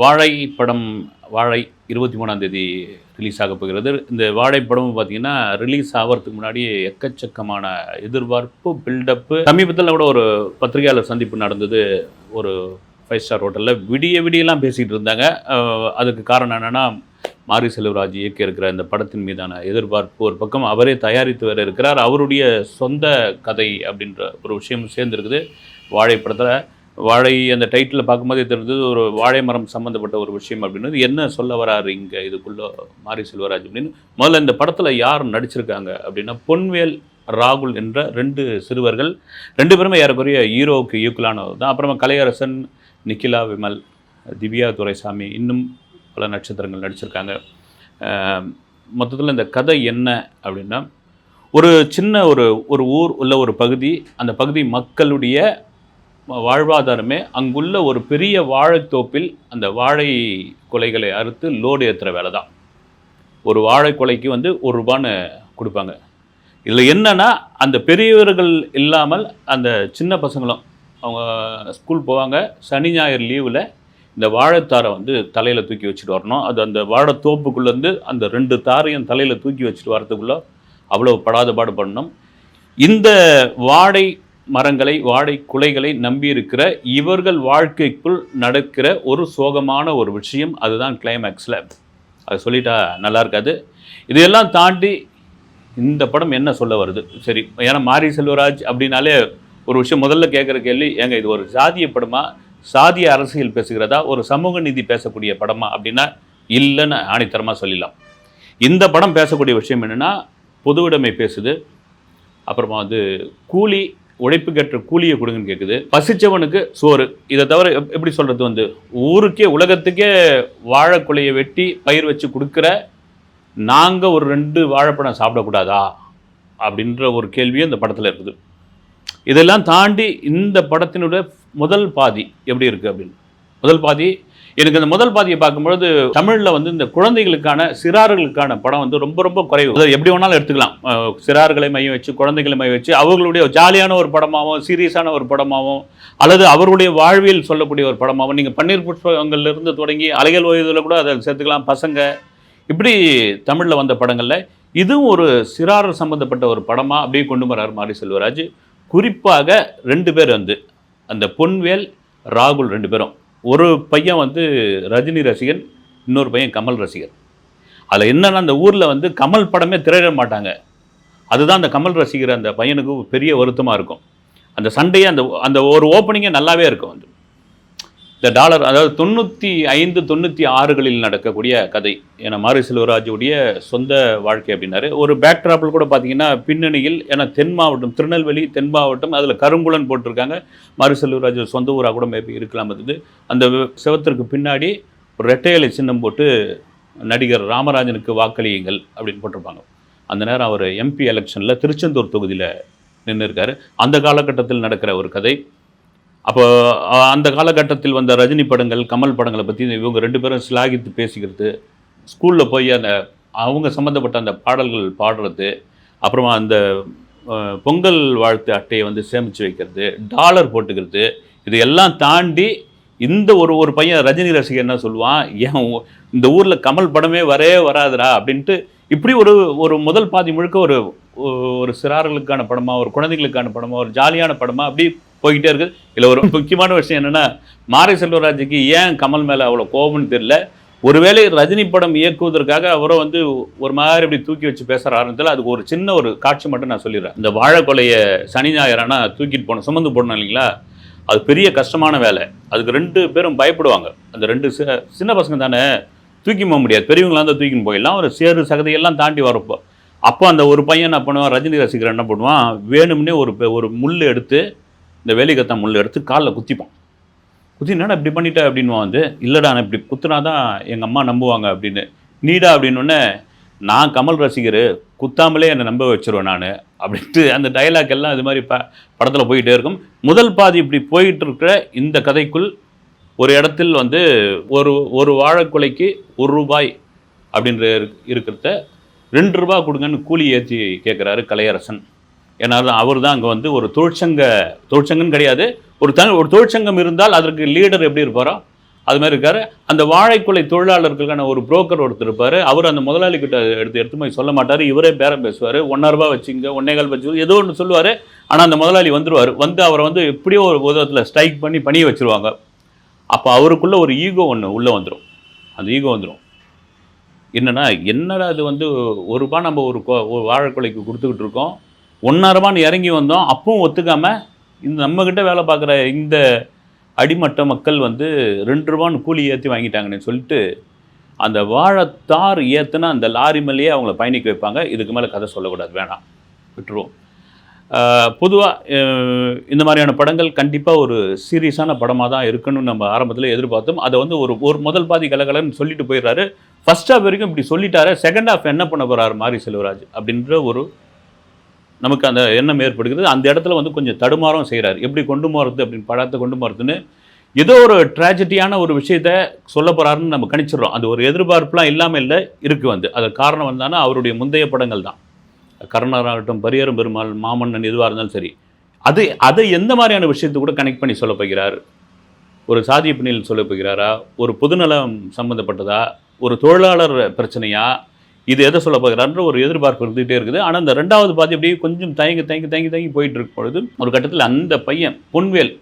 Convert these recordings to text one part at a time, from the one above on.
வாழை படம் வாழை இருபத்தி மூணாம் தேதி ரிலீஸ் ஆக போகிறது. இந்த வாழை படம் பார்த்தீங்கன்னா ரிலீஸ் ஆகிறதுக்கு முன்னாடி எக்கச்சக்கமான எதிர்பார்ப்பு பில்டப்பு சமீபத்தில் கூட ஒரு பத்திரிகையாளர் சந்திப்பு நடந்தது. ஒரு ஃபைவ் ஸ்டார் ஹோட்டலில் விடிய விடியெல்லாம் பேசிகிட்டு இருந்தாங்க. அதுக்கு காரணம் என்னென்னா மாரி செல்வராஜ் இயக்கி இருக்கிற இந்த படத்தின் மீதான எதிர்பார்ப்பு ஒரு பக்கம். அவரே தயாரித்து வர இருக்கிறார். அவருடைய சொந்த கதை அப்படின்ற ஒரு விஷயம் சேர்ந்துருக்குது. வாழை படத்தில் வாழை அந்த டைட்டில் பார்க்கும்போதே தெரிஞ்சது ஒரு வாழை மரம் சம்மந்தப்பட்ட ஒரு விஷயம் அப்படின்றது என்ன சொல்ல வராரு இங்கே? இதுக்குள்ளே மாரி செல்வராஜ் அப்படின்னு. முதல்ல இந்த படத்தில் யார் நடிச்சிருக்காங்க அப்படின்னா பொன்வேல் ராகுல் என்ற ரெண்டு சிறுவர்கள். ரெண்டு பேருமே ஏறக்குறைய ஹீரோவுக்கு ஈக்குவலானவர் தான். அப்புறமா கலையரசன் நிக்கிலா விமல் திவ்யா துரைசாமி இன்னும் பல நட்சத்திரங்கள் நடிச்சிருக்காங்க. மொத்தத்தில் இந்த கதை என்ன அப்படின்னா ஒரு சின்ன ஒரு ஒரு ஊர் உள்ள ஒரு பகுதி அந்த பகுதி மக்களுடைய வாழ்வாதாரமே அங்குள்ள ஒரு பெரிய வாழைத்தோப்பில் அந்த வாழை கொலைகளை அறுத்து லோடு ஏற்றுற வேலை தான் ஒரு வாழை கொலைக்கு வந்து ஒரு ரூபான்னு கொடுப்பாங்க. இதில் என்னென்னா அந்த பெரியவர்கள் இல்லாமல் அந்த சின்ன பசங்களும் அவங்க ஸ்கூல் போவாங்க. சனி ஞாயிறு லீவில் இந்த வாழைத்தாரை வந்து தலையில் தூக்கி வச்சுட்டு வரணும். அது அந்த வாழைத்தோப்புக்குள்ளேருந்து அந்த ரெண்டு தாரையும் தலையில் தூக்கி வச்சுட்டு வரதுக்குள்ளே அவ்வளோ படாத பாடு பண்ணணும். இந்த வாழை மரங்களை வாழை குலைகளை நம்பியிருக்கிற இவர்கள் வாழ்க்கைக்குள் நடக்கிற ஒரு சோகமான ஒரு விஷயம் அதுதான் கிளைமேக்ஸில் அது சொல்லிட்டா நல்லா இருக்காது. இதையெல்லாம் தாண்டி இந்த படம் என்ன சொல்ல வருது? சரி ஏன்னா மாரி செல்வராஜ் அப்படின்னாலே ஒரு விஷயம் முதல்ல கேட்குற கேள்வி ஏங்க இது ஒரு சாதிய படமா? சாதிய அரசியல் பேசுகிறதா? ஒரு சமூக நீதி பேசக்கூடிய படமா? அப்படின்னா இல்லைன்னு ஆணித்தரமாக சொல்லிடலாம். இந்த படம் பேசக்கூடிய விஷயம் என்னென்னா பொதுவுடைமை பேசுது. அப்புறமா வந்து கூலி உழைப்புக்கேற்ற கூலியை கொடுங்கன்னு கேட்குது பசிச்சவனுக்கு சோறு. இதை தவிர எப்- எப்படி சொல்கிறது வந்து ஊருக்கே உலகத்துக்கே வாழைக்குலையை வெட்டி பயிர் வச்சு கொடுக்குற நாங்கள் ஒரு ரெண்டு வாழைப்பழம் சாப்பிடக்கூடாதா? அப்படின்ற ஒரு கேள்வியும் இந்த படத்தில் இருக்குது. இதெல்லாம் தாண்டி இந்த படத்தினுடைய முதல் பாதி எப்படி இருக்குது அப்படின்னு. முதல் பாதி எனக்கு அந்த முதல் பாதியை பார்க்கும்பொழுது தமிழில் வந்து இந்த குழந்தைகளுக்கான சிறார்களுக்கான படம் வந்து ரொம்ப ரொம்ப குறைவு. அதாவது எப்படி வேணாலும் எடுத்துக்கலாம். சிறார்களை மையம் வச்சு குழந்தைகளை மையம் வச்சு அவர்களுடைய ஜாலியான ஒரு படமாகவும் சீரியஸான ஒரு படமாகவும் அல்லது அவருடைய வாழ்வியல் சொல்லக்கூடிய ஒரு படமாகவும் நீங்கள் பன்னீர் புஷ்பங்கள்லேருந்து தொடங்கி அலைகள் ஓய்வதில் கூட அதை சேர்த்துக்கலாம் பசங்க. இப்படி தமிழில் வந்த படங்களில் இதுவும் ஒரு சிறார் சம்பந்தப்பட்ட ஒரு படமாக அப்படியே கொண்டு வரார் மாரி செல்வராஜ். குறிப்பாக ரெண்டு பேர் வந்து அந்த பொன்வேல் ராகுல் ரெண்டு பேரும். ஒரு பையன் வந்து ரஜினி ரசிகன் இன்னொரு பையன் கமல் ரசிகர் அதில் என்னென்னா அந்த ஊரில் வந்து கமல் படமே திரையிட மாட்டாங்க. அதுதான் அந்த கமல் ரசிகர் அந்த பையனுக்கு பெரிய வருத்தமாக இருக்கும். அந்த சண்டையே அந்த அந்த ஒரு ஓப்பனிங்கே நல்லாவே இருக்கும். வந்து இந்த டாலர் அதாவது தொண்ணூற்றி ஐந்து தொண்ணூற்றி ஆறுகளில் நடக்கக்கூடிய கதை. ஏன்னா மாரி செல்வராஜுடைய சொந்த வாழ்க்கை அப்படின்னாரு. ஒரு பேக்ட்ராப்பில் கூட பார்த்தீங்கன்னா பின்னணியில் ஏன்னா தென் மாவட்டம் திருநெல்வேலி தென் மாவட்டம் அதில் கருங்குளன் போட்டிருக்காங்க. மாரி செல்வராஜ் சொந்த ஊராக கூட மேபி இருக்கலாம் இருந்தது அந்த சிவத்திற்கு பின்னாடி ஒரு ரெட்டையலை சின்னம் போட்டு நடிகர் ராமராஜனுக்கு வாக்களியுங்கள் அப்படின்னு போட்டிருப்பாங்க. அந்த நேரம் அவர் எம்பி எலெக்ஷனில் திருச்செந்தூர் தொகுதியில் நின்று இருக்காரு அந்த காலகட்டத்தில் நடக்கிற ஒரு கதை. அப்போ அந்த காலகட்டத்தில் வந்த ரஜினி படங்கள் கமல் படங்களை பற்றி இவங்க ரெண்டு பேரும் சிலாகித்து பேசிக்கிறது ஸ்கூலில் போய் அந்த அவங்க சம்மந்தப்பட்ட அந்த பாடல்கள் பாடுறது அப்புறமா அந்த பொங்கல் வாழ்த்து அட்டையை வந்து சேமித்து வைக்கிறது டாலர் போட்டுக்கிறது இது எல்லாம் தாண்டி இந்த ஒரு ஒரு பையன் ரஜினி ரசிகர் என்ன சொல்லுவான் ஏன் இந்த ஊரில் கமல் படமே வரவே வராதுடா அப்படின்ட்டு இப்படி ஒரு ஒரு முதல் பாதி முழுக்க ஒரு ஒரு சிறார்களுக்கான படமாக ஒரு குழந்தைகளுக்கான படமாக ஒரு ஜாலியான படமாக அப்படி போய்கிட்டே இருக்குது. இதில் ஒரு முக்கியமான விஷயம் என்னென்னா மாரி செல்வராஜுக்கு ஏன் கமல் மேலே அவ்வளோ கோபம்னு தெரியல. ஒருவேளை ரஜினி படம் இயக்குவதற்காக அவரை வந்து ஒரு மாதிரி இப்படி தூக்கி வச்சு பேசுகிற ஆரம்பத்தில் அதுக்கு ஒரு சின்ன ஒரு காட்சி மட்டும் நான் சொல்லிடுறேன். இந்த வாழைக்கொலையை சனி ஞாயிறானா தூக்கிட்டு போகணும் சுமந்து போடணும் இல்லைங்களா? அது பெரிய கஷ்டமான வேலை. அதுக்கு ரெண்டு பேரும் பயப்படுவாங்க. அந்த ரெண்டு ச சின்ன பசங்க தானே தூக்கி போக முடியாது. பெரியவங்களாம் தான் தூக்கின்னு போயிடலாம். ஒரு சேறு சகதையெல்லாம் தாண்டி வரப்போ அப்போ அந்த ஒரு பையன் என்ன பண்ணுவான்? ரஜினி ரசிகர் என்ன பண்ணுவான்? வேணும்னே ஒரு ஒரு முள் எடுத்து இந்த வேலிகத்தா முள் எடுத்து காலில் குத்திப்பான். குத்தி என்னடா இப்படி பண்ணிட்ட அப்படின்வான் வந்து இல்லைடா நான் இப்படி குத்துனா தான் எங்கள் அம்மா நம்புவாங்க அப்படின்னு. நீடா அப்படின்னொடனே நான் கமல் ரசிகர் குத்தாமலே என்னை நம்ப வச்சிருவேன் நான் அப்படின்ட்டு அந்த டைலாக் எல்லாம் இது மாதிரி ப படத்தில் போயிட்டே இருக்கும். முதல் பாதி இப்படி போயிட்டு இருக்கிற இந்த கதைக்குள் ஒரு இடத்தில் வந்து ஒரு ஒரு வாழைக்குலைக்கு ஒரு ரூபாய் அப்படின்ற இருக்கிறத ரெண்டு ரூபாய் கொடுங்கன்னு கூலி ஏற்றி கேட்குறாரு கலையரசன். ஏன்னா அவர் தான் அங்கே வந்து ஒரு தொழிற்சங்க தொழிற்சங்கன்னு கிடையாது. ஒரு த ஒரு தொழிற்சங்கம் இருந்தால் அதற்கு லீடர் எப்படி இருப்பாரோ அது மாதிரி இருக்கார். அந்த வாழைக்குலை தொழிலாளர்களுக்கான ஒரு புரோக்கர் ஒருத்தர் இருப்பார். அவர் அந்த முதலாளி கிட்ட எடுத்து எடுத்து போய் சொல்ல மாட்டார். இவரே பேரம் பேசுவார். ஒன்றரை ரூபா வச்சுங்க ஒன்னேகால் வச்சு ஏதோ ஒன்று சொல்லுவார். ஆனால் அந்த முதலாளி வந்துடுவார் வந்து அவரை வந்து எப்படியோ ஒரு உதவத்தில் ஸ்ட்ரைக் பண்ணி பணிய வச்சுருவாங்க. அப்போ அவருக்குள்ளே ஒரு ஈகோ ஒன்று உள்ளே வந்துடும் அந்த ஈகோ வந்துடும் என்னென்னா என்னடா அது வந்து ஒரு ரூபா நம்ம ஒரு ஒரு வாழைக்குலைக்கு கொடுத்துக்கிட்டு இருக்கோம். ஒன்றரை இறங்கி வந்தோம். அப்பவும் ஒத்துக்காமல் இந்த நம்மக்கிட்ட வேலை பார்க்குற இந்த அடிமட்ட மக்கள் வந்து ரெண்டு ரூபான்னு கூலி ஏற்றி வாங்கிட்டாங்கன்னு சொல்லிட்டு அந்த வாழைத்தார் ஏற்றுனா அந்த லாரி மேலேயே அவங்கள பயணிக்க வைப்பாங்க. இதுக்கு மேலே கதை சொல்லக்கூடாது வேணாம். விட்டுருவோம். பொதுவாக இந்த மாதிரியான படங்கள் கண்டிப்பாக ஒரு சீரியஸான படமாக தான் இருக்குன்னு நம்ம ஆரம்பத்தில் எதிர்பார்த்தோம். அதை வந்து ஒரு ஒரு முதல் பாதி கலகலன்னு சொல்லிட்டு போயிடுறாரு. ஃபர்ஸ்ட் ஹாஃப் வரைக்கும் இப்படி சொல்லிட்டாரு. செகண்ட் ஹாஃப் என்ன பண்ண போகிறாரு மாரி செல்வராஜ் அப்படின்ற ஒரு நமக்கு அந்த எண்ணம் ஏற்படுகிறது. அந்த இடத்துல வந்து கொஞ்சம் தடுமாறம் செய்கிறார் எப்படி கொண்டு போகிறது அப்படின்னு படத்தை கொண்டு போகிறதுன்னு ஏதோ ஒரு ட்ராஜடியான ஒரு விஷயத்த சொல்ல போகிறாருன்னு நம்ம கணிச்சிடுறோம். அது ஒரு எதிர்பார்ப்புலாம் இல்லாமல் இல்லை இருக்குது வந்து. அது காரணம் வந்தானா அவருடைய முந்தைய படங்கள் தான். கருணாகட்டும் பரியரும் பெருமாள் மாமன்னன் எதுவாக இருந்தாலும் சரி. அது அதை எந்த மாதிரியான விஷயத்தை கூட கனெக்ட் பண்ணி சொல்ல போகிறார்? ஒரு சாதிய பிணியில் சொல்ல போகிறாரா? ஒரு பொதுநலம் சம்மந்தப்பட்டதா ஒரு தொழிலாளர் பிரச்சனையா? இது எதை சொல்ல போகிறான்ற ஒரு எதிர்பார்ப்பு இருந்துகிட்டே இருக்குது. ஆனால் அந்த ரெண்டாவது பாதி அப்படியே கொஞ்சம் தயங்கி தயங்கி தயங்கி தயங்கி போயிட்டு இருக்கும் பொழுது ஒரு கட்டத்தில் அந்த பையன் பொன்வேல்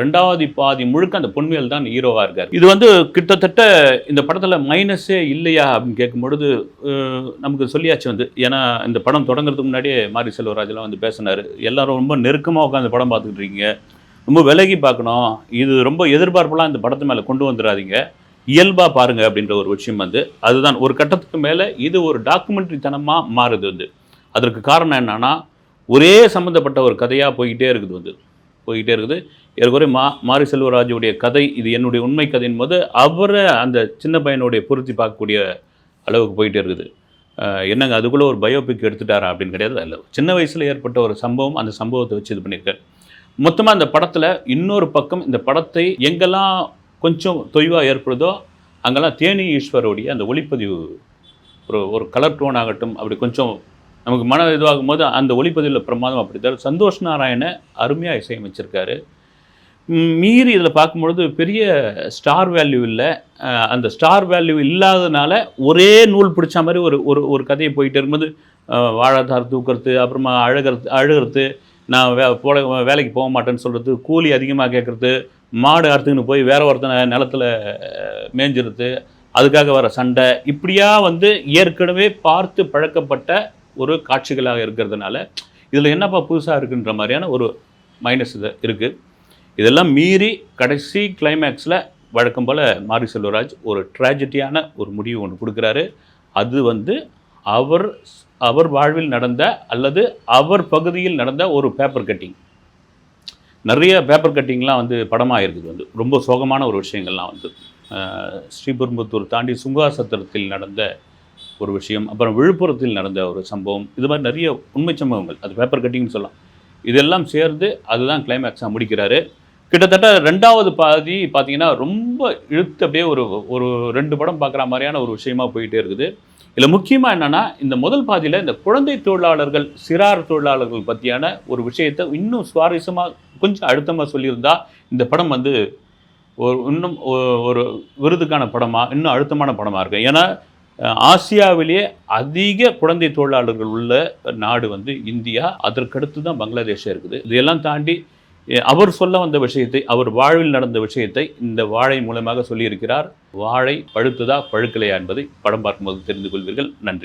ரெண்டாவது பாதி முழுக்க அந்த பொன்வேல் தான் ஹீரோவாக இருக்கார். இது வந்து கிட்டத்தட்ட இந்த படத்தில் மைனஸே இல்லையா அப்படின்னு கேட்கும் பொழுது நமக்கு சொல்லியாச்சு வந்து. ஏன்னா இந்த படம் தொடங்குறதுக்கு முன்னாடியே மாரி செல்வராஜெலாம் வந்து பேசினார். எல்லாரும் ரொம்ப நெருக்கமாக உட்காந்து படம் பார்த்துக்கிட்டு இருக்கீங்க. ரொம்ப விலகி பார்க்கணும். இது ரொம்ப எதிர்பார்ப்பெல்லாம் இந்த படத்து மேலே கொண்டு வந்துடாதீங்க. இயல்பாக பாருங்க அப்படின்ற ஒரு விஷயம் வந்து அதுதான் ஒரு கட்டத்துக்கு மேலே இது ஒரு டாக்குமெண்ட்ரி தனமாக மாறுது வந்து. அதற்கு காரணம் என்னன்னா ஒரே சம்மந்தப்பட்ட ஒரு கதையாக போய்கிட்டே இருக்குது வந்து. போய்கிட்டே இருக்குது. ஏற்கனவே மா மாரி செல்வராஜுடைய கதை இது என்னுடைய உண்மை கதையின் போது அவரை அந்த சின்ன பையனுடைய பொருத்தி பார்க்கக்கூடிய அளவுக்கு போயிட்டே இருக்குது. என்னங்க அதுக்குள்ளே ஒரு பயோபிக் எடுத்துட்டாரா அப்படின்னு கிடையாது. இல்லை சின்ன வயசில் ஏற்பட்ட ஒரு சம்பவம் அந்த சம்பவத்தை வச்சு இது பண்ணியிருக்காரு. மொத்தமாக அந்த படத்தில் இன்னொரு பக்கம் இந்த படத்தை எங்கெல்லாம் கொஞ்சம் தொய்வாக ஏற்படுதோ அங்கெல்லாம் தேனி ஈஸ்வரோடைய அந்த ஒளிப்பதிவு ஒரு ஒரு கலர் டோன் ஆகட்டும் அப்படி கொஞ்சம் நமக்கு மன இதுவாகும் போது அந்த ஒளிப்பதிவில் பிரமாதம் அப்படி தான் சந்தோஷ் நாராயண அருமையாக இசையமைச்சிருக்காரு. மீறி இதில் பார்க்கும்பொழுது பெரிய ஸ்டார் வேல்யூ இல்லை. அந்த ஸ்டார் வேல்யூ இல்லாததுனால ஒரே நூல் பிடிச்ச மாதிரி ஒரு ஒரு ஒரு கதையை போயிட்டு இருக்கும்போது வாழாதார் தூக்கிறது தூக்குறது அப்புறமா அழுகிறது அழுகிறது நான் வே போல வேலைக்கு போக மாட்டேன்னு சொல்கிறது கூலி அதிகமாக கேட்குறது மாடு அறுத்துக்கின்னு போய் வேற ஒருத்தனை நிலத்துல அஹ், மேய்ஞ்சிருது அதுக்காக வர சண்டை இப்படியா வந்து ஏற்கனவே பார்த்து பழக்கப்பட்ட ஒரு காட்சிகளாக இருக்கிறதுனால இதில் என்னப்பா புதுசாக இருக்குன்ற மாதிரியான ஒரு மைனஸ் இது இருக்குது இதெல்லாம் மீறி கடைசி கிளைமேக்ஸில் வழக்கம் போல் மாரி செல்வராஜ் ஒரு ட்ராஜடியான ஒரு முடிவு ஒன்று கொடுக்குறாரு. அது வந்து அவர் அவர் வாழ்வில் நடந்த அல்லது அவர் பகுதியில் நடந்த ஒரு பேப்பர் கட்டிங் நிறைய பேப்பர் கட்டிங்லாம் வந்து படமாக இருக்குது வந்து. ரொம்ப சோகமான ஒரு விஷயங்கள்லாம் வந்து ஸ்ரீபெரும்புத்தூர் தாண்டி சுங்காசத்திரத்தில் நடந்த ஒரு விஷயம் அப்புறம் விழுப்புரத்தில் நடந்த ஒரு சம்பவம் இது மாதிரி நிறைய உண்மை சம்பவங்கள் அது பேப்பர் கட்டிங்னு சொல்லலாம். இதெல்லாம் சேர்ந்து அதுதான் கிளைமேக்ஸாக முடிக்கிறாரு. கிட்டத்தட்ட ரெண்டாவது பாதி பார்த்தீங்கன்னா ரொம்ப இழுத்து அப்படியே ஒரு ஒரு ரெண்டு படம் பார்க்குற மாதிரியான ஒரு விஷயமா போயிட்டே இருக்குது. இதில் முக்கியமாக என்னென்னா இந்த முதல் பாதியில் இந்த குழந்தை தொழிலாளர்கள் சிறார் தொழிலாளர்கள் பற்றியான ஒரு விஷயத்தை இன்னும் சுவாரஸ்யமாக கொஞ்சம் அழுத்தமாக சொல்லியிருந்தா இந்த படம் வந்து ஒரு இன்னும் ஒரு விருதுக்கான படமாக இன்னும் அழுத்தமான படமாக இருக்கும் ஏன்னா ஆசியாவிலேயே அதிக குழந்தை தொழிலாளர்கள் உள்ள நாடு வந்து இந்தியா அதற்கடுத்து தான் பங்களாதேஷாக இருக்குது. இதையெல்லாம் தாண்டி அவர் சொல்ல வந்த விஷயத்தை அவர் வாழ்வில் நடந்த விஷயத்தை இந்த வாழை மூலமாக சொல்லியிருக்கிறார். வாழை பழுத்ததா பழுக்கலையா என்பதை படம் பார்க்கும்போது தெரிந்து கொள்வீர்கள். நன்றி.